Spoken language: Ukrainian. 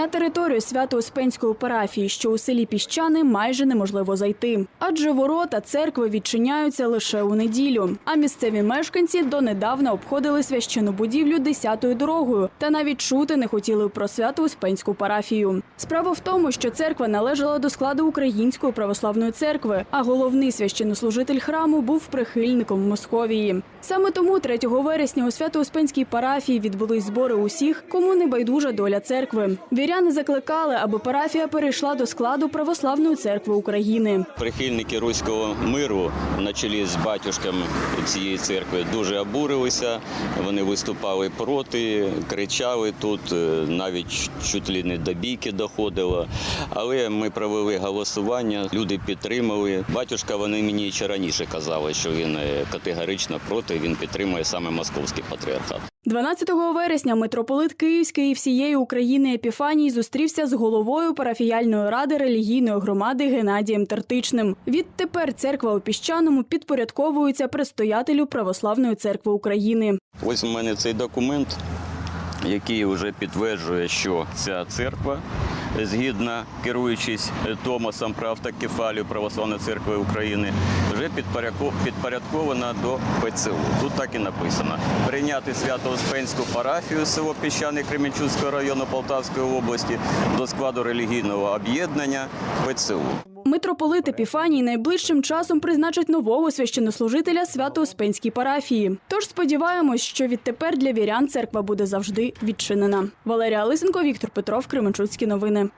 На територію Свято-Успенської парафії, що у селі Піщани, майже неможливо зайти, адже ворота церкви відчиняються лише у неділю. А місцеві мешканці донедавна обходили священну будівлю десятою дорогою та навіть чути не хотіли про Свято-Успенську парафію. Справа в тому, що церква належала до складу Української православної церкви, а головний священнослужитель храму був прихильником Московії. Саме тому 3 вересня у Свято-Успенській парафії відбулись збори усіх, кому не байдужа доля церкви. Віряни закликали, аби парафія перейшла до складу Православної церкви України. Прихильники руського миру на чолі з батюшками цієї церкви дуже обурилися. Вони виступали проти, кричали тут, е, навіть чуть ли не до бійки доходило. Але ми провели голосування, люди підтримали. Батюшка вони мені ще раніше казали, що він е, категорично проти, він підтримує саме московський патріархат. 12 вересня митрополит Київський і всієї України Епіфаній зустрівся з головою парафіяльної ради релігійної громади Геннадієм Тертичним. Відтепер церква у піщаному підпорядковується предстоятелю Православної церкви України. Ось у мене цей документ, який вже підтверджує, що ця церква, згідно керуючись Томасом про автокефалію Православної церкви України, вже підпорядко- підпорядкована до ПЦУ. Тут так і написано: прийняти Свято-Успенську парафію село Піщани Кременчуцького району Полтавської області до складу релігійного об'єднання ПЦУ. Митрополит Епіфаній найближчим часом призначить нового священнослужителя Свято-Успенській парафії. Тож сподіваємось, що відтепер для вірян церква буде завжди відчинена. Валерія Лисенко, Віктор Петров, Кременчуцькі новини.